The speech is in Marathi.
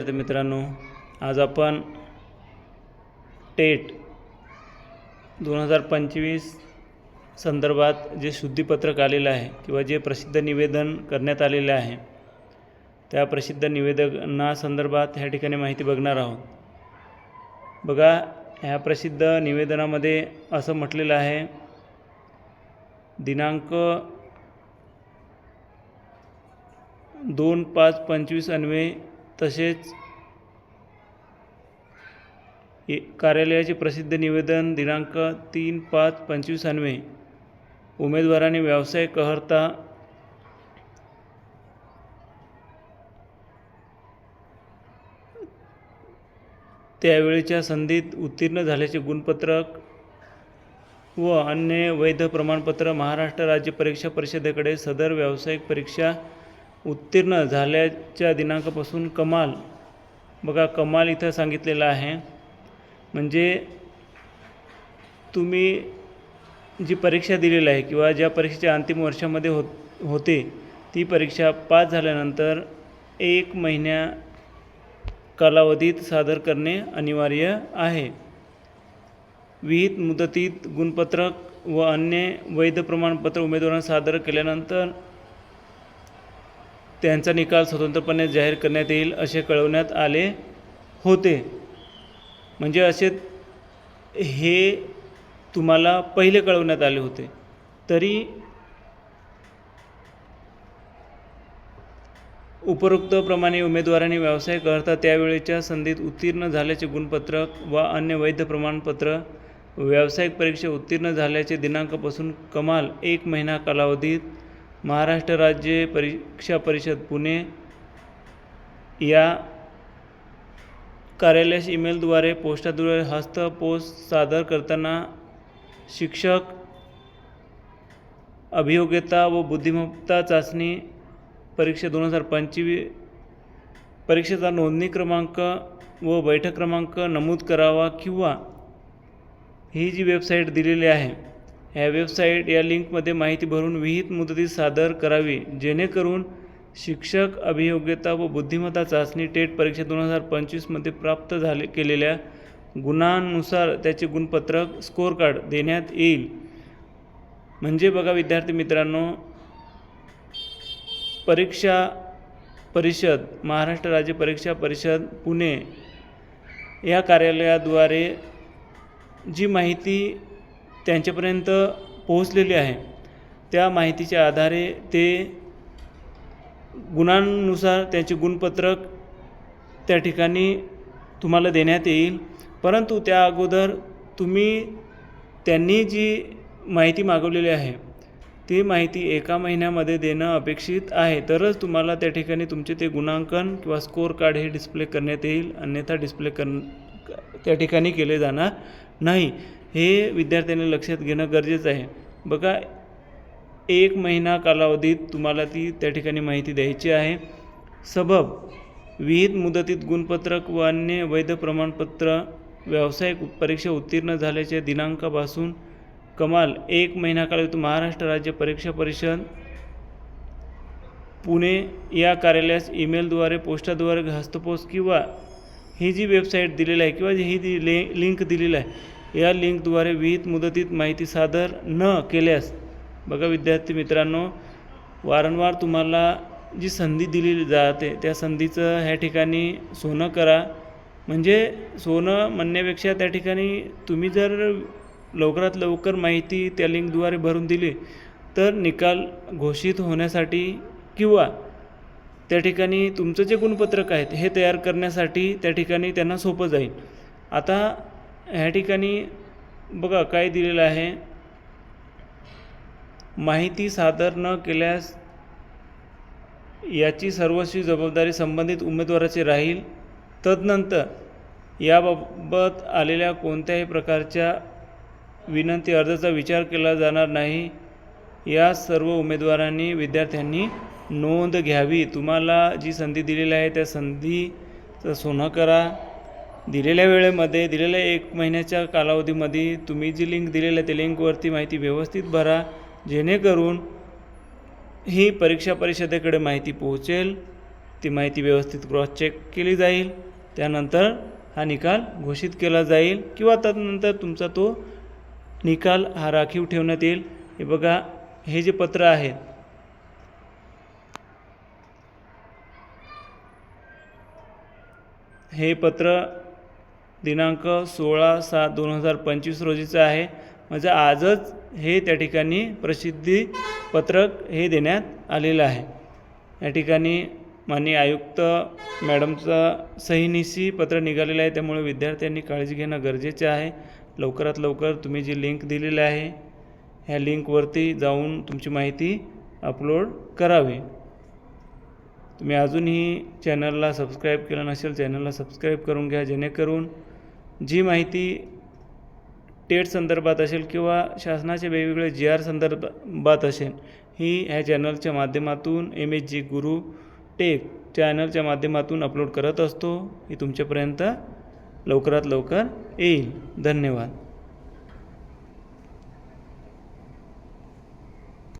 विद्यार्थी मित्रांनो आज आपण टेट दोन हजार पंचवीस संदर्भात जे शुद्धीपत्रक आलेलं आहे किंवा जे प्रसिद्ध निवेदन करण्यात आलेले आहे त्या प्रसिद्ध निवेदनासंदर्भात ह्या ठिकाणी माहिती बघणार आहोत. बघा ह्या प्रसिद्ध निवेदनामध्ये असं म्हटलेलं आहे दिनांक दोन पाच पंचवीस अन्वये तसेच ए- कार्यालयाचे प्रसिद्ध निवेदन दिनांक तीन पाच पंचवीसान्वे उमेदवाराने व्यवसाय कहर्ता त्यावेळेच्या संधीत उत्तीर्ण झाल्याचे गुणपत्रक व अन्य वैध प्रमाणपत्र महाराष्ट्र राज्य परीक्षा परिषदेकडे सदर व्यावसायिक परीक्षा उत्तीर्ण झाल्याच्या दिनांकापासून कमाल. बघा कमाल इथं सांगितलेलं आहे. म्हणजे तुम्ही जी परीक्षा दिलेली आहे किंवा ज्या परीक्षेच्या अंतिम वर्षामध्ये होत होते ती परीक्षा पास झाल्यानंतर एक महिन्या कालावधीत सादर करणे अनिवार्य आहे. विहित मुदतीत गुणपत्रक व अन्य वैध प्रमाणपत्र उमेदवारांना सादर केल्यानंतर त्यांचा निकाल स्वतंत्रपणे जाहीर करण्यात येईल असे कळवण्यात आले होते. म्हणजे असे हे तुम्हाला पहिले कळवण्यात आले होते. तरी उपरोक्तप्रमाणे उमेदवाराने व्यवसाय करता त्यावेळेच्या संधीत उत्तीर्ण झाल्याचे गुणपत्रक व अन्य वैध प्रमाणपत्र व्यावसायिक परीक्षा उत्तीर्ण झाल्याचे दिनांकापासून कमाल एक महिना कालावधीत महाराष्ट्र राज्य परीक्षा परिषद पुणे. या कार्यालयास ईमेलद्वारे पोस्टाद्वारे हस्तपोस्ट सादर करताना शिक्षक अभियोग्यता व बुद्धिमत्ता चाचणी परीक्षा दोन हजार पंचवीस परीक्षेचा नोंदणी क्रमांक व बैठक क्रमांक नमूद करावा किंवा ही जी वेबसाईट दिलेली आहे ह्या वेबसाईट या लिंकमध्ये माहिती भरून विहित मुदतीत सादर करावी जेणेकरून शिक्षक अभियोग्यता व बुद्धिमत्ता चाचणी टेट परीक्षा दोन हजार पंचवीसमध्ये प्राप्त झाले केलेल्या गुणांनुसार त्याचे गुणपत्रक स्कोअर कार्ड देण्यात येईल. म्हणजे बघा विद्यार्थी मित्रांनो परीक्षा परिषद महाराष्ट्र राज्य परीक्षा परिषद पुणे या कार्यालयाद्वारे जी माहिती त्यांच्यापर्यंत पोहोचलेली आहे. त्या माहितीच्या आधारे ते गुणांनुसार त्यांचे गुणपत्रक त्या ठिकाणी तुम्हाला देण्यात येईल. परंतु त्या अगोदर तुम्ही त्यांनी जी माहिती मागवलेली आहे ती माहिती एका महिन्यामध्ये देणं अपेक्षित आहे. तरच तुम्हाला त्या ठिकाणी तुमचे ते गुणांकन किंवा स्कोअर कार्ड हे डिस्प्ले करण्यात येईल अन्यथा डिस्प्ले कर त्या ठिकाणी केले जाणार नाही. हे विद्यार्थ्यांनी लक्षात घेणं गरजेचं आहे. बघा एक महिना कालावधीत तुम्हाला ती त्या ठिकाणी माहिती द्यायची आहे. सबब विहित मुदतीत गुणपत्रक व अन्य वैध प्रमाणपत्र व्यावसायिक परीक्षा उत्तीर्ण झाल्याच्या दिनांकापासून कमाल एक महिना कालावधीत महाराष्ट्र राज्य परीक्षा परिषद पुणे या कार्यालयास ईमेलद्वारे पोस्टाद्वारे हस्तपोस्ट किंवा ही जी वेबसाईट दिलेली आहे किंवा ही जी ले लिंक दिलेली आहे या लिंकद्वारे विहित मुदतीत माहिती सादर न केल्यास बघा विद्यार्थी मित्रांनो वारंवार तुम्हाला जी संधी दिली जाते त्या संधीचं ह्या ठिकाणी सोनं करा. म्हणजे सोनं म्हणण्यापेक्षा त्या ठिकाणी तुम्ही जर लवकरात लवकर माहिती त्या लिंकद्वारे भरून दिली तर निकाल घोषित होण्यासाठी किंवा त्या ठिकाणी तुमचं जे गुणपत्रक आहेत हे तयार करण्यासाठी त्या ठिकाणी त्यांना सोपं जाईल. आता ह्या ठिकाणी बघा काय दिलेलं आहे. माहिती सादर न केल्यास याची सर्वस्वी जबाबदारी संबंधित उमेदवाराची राहील. तदनंतर याबाबत आलेल्या कोणत्याही प्रकारच्या विनंती अर्जाचा विचार केला जाणार नाही. या सर्व उमेदवारांनी विद्यार्थ्यांनी नोंद घ्यावी. तुम्हाला जी संधी दिलेली आहे त्या संधीचं सोनं करा. दिलेल्या वेळेमध्ये दिलेल्या एक महिन्याच्या कालावधीमध्ये तुम्ही जी लिंक दिलेली आहे त्या लिंकवरती माहिती व्यवस्थित भरा जेणेकरून ही परीक्षा परिषदेकडे माहिती पोहोचेल ती माहिती व्यवस्थित क्रॉस चेक केली जाईल त्यानंतर हा निकाल घोषित केला जाईल किंवा त्यानंतर तुमचा तो निकाल हा राखीव ठेवण्यात येईल. हे बघा हे जे पत्र आहेत हे पत्र दिनांक सोळा सात दोन हजार पंचवीस रोजीचा आहे. म्हणजे आजच हे त्या ठिकाणी प्रसिद्धी पत्रक हे देण्यात आलेलं आहे. या ठिकाणी माननीय आयुक्त मॅडमचा सहीनिशी पत्र निघालेलं आहे. त्यामुळे विद्यार्थ्यांनी काळजी घेणं गरजेचे आहे. लवकरात लवकर तुम्ही जी लिंक दिलेली आहे ह्या लिंकवरती जाऊन तुमची माहिती अपलोड करावी. तुम्ही अजूनही चॅनलला सबस्क्राईब केलं नसेल चॅनलला सबस्क्राईब करून घ्या जेणेकरून जी माहिती टेट संदर्भात असेल किंवा शासनाचे वेगवेगळे जी आर संदर्भात असेल ही ह्या चॅनलच्या माध्यमातून एम एच जी गुरु टेक चॅनलच्या माध्यमातून अपलोड करत असतो. ही तुमच्यापर्यंत लवकरात लवकर येईल. धन्यवाद.